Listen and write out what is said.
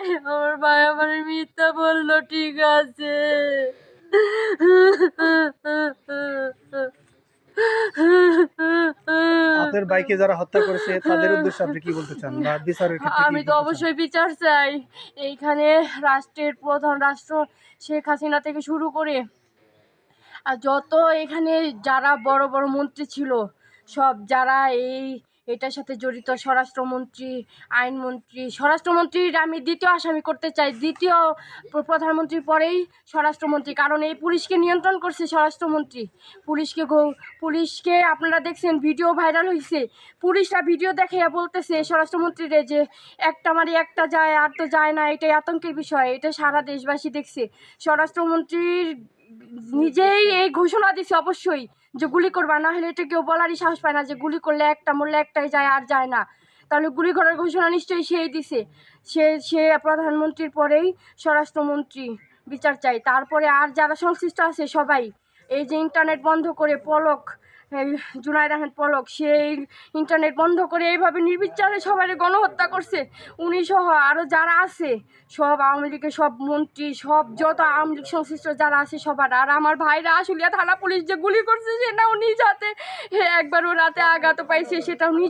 আমার ভাই আমার মিথ্যা বলল ঠিক আছে। আপনার বাইকে যারা হত্যা করেছে তাদের উদ্দেশ্যে আপনি কি বলতে চান বা বিচারের ক্ষেত্রে আমি তো অবশ্যই বিচার চাই। এইখানে রাষ্ট্রের প্রধান রাষ্ট্র শেখ হাসিনা থেকে শুরু করে আর যত এখানে যারা বড় বড় মন্ত্রী ছিল সব যারা এই এটার সাথে জড়িত স্বরাষ্ট্রমন্ত্রী, আইনমন্ত্রী, স্বরাষ্ট্রমন্ত্রীর আমি দ্বিতীয় আসামি করতে চাই। দ্বিতীয় প্র- প্রধানমন্ত্রীর পরেই স্বরাষ্ট্রমন্ত্রী, কারণ এই পুলিশকে নিয়ন্ত্রণ করছে স্বরাষ্ট্রমন্ত্রী। পুলিশকে পুলিশকে আপনারা দেখছেন, ভিডিও ভাইরাল হয়েছে পুলিশরা ভিডিও দেখে বলতেছে স্বরাষ্ট্রমন্ত্রীরে যে একটা মারি একটা যায়, আর তো যায় না, এটাই আতঙ্কের বিষয়, এটা সারা দেশবাসী দেখছে। স্বরাষ্ট্রমন্ত্রীর নিজেই এই ঘোষণা দিছে অবশ্যই যে গুলি করবা, না হলে এটা কেউ বলারই সাহস পায় না যে গুলি করলে একটা, মরলে একটাই যায় আর যায় না। তাহলে গুলি করার ঘোষণা নিশ্চয়ই সেই দিছে। সে সে প্রধানমন্ত্রীর পরেই স্বরাষ্ট্রমন্ত্রী বিচার চাই তারপরে আর যারা সংশ্লিষ্ট আছে সবাই এই যে ইন্টারনেট বন্ধ করে পলক জুনায়দ আহমেদ পলক, সেই ইন্টারনেট বন্ধ করে এইভাবে নির্বিচারে সবাই গণহত্যা করছে। উনি সহ আরও যারা আছে, সব আওয়ামী লীগের সব মন্ত্রী, সব যত আওয়ামী লীগ সংশ্লিষ্ট যারা আছে সবার, আর আমার ভাইরা আসলিয়া থানা পুলিশ যে গুলি করছে সেটাও নিজ হাতে ও রাতে আঘাত পাইছে সেটাও নিজ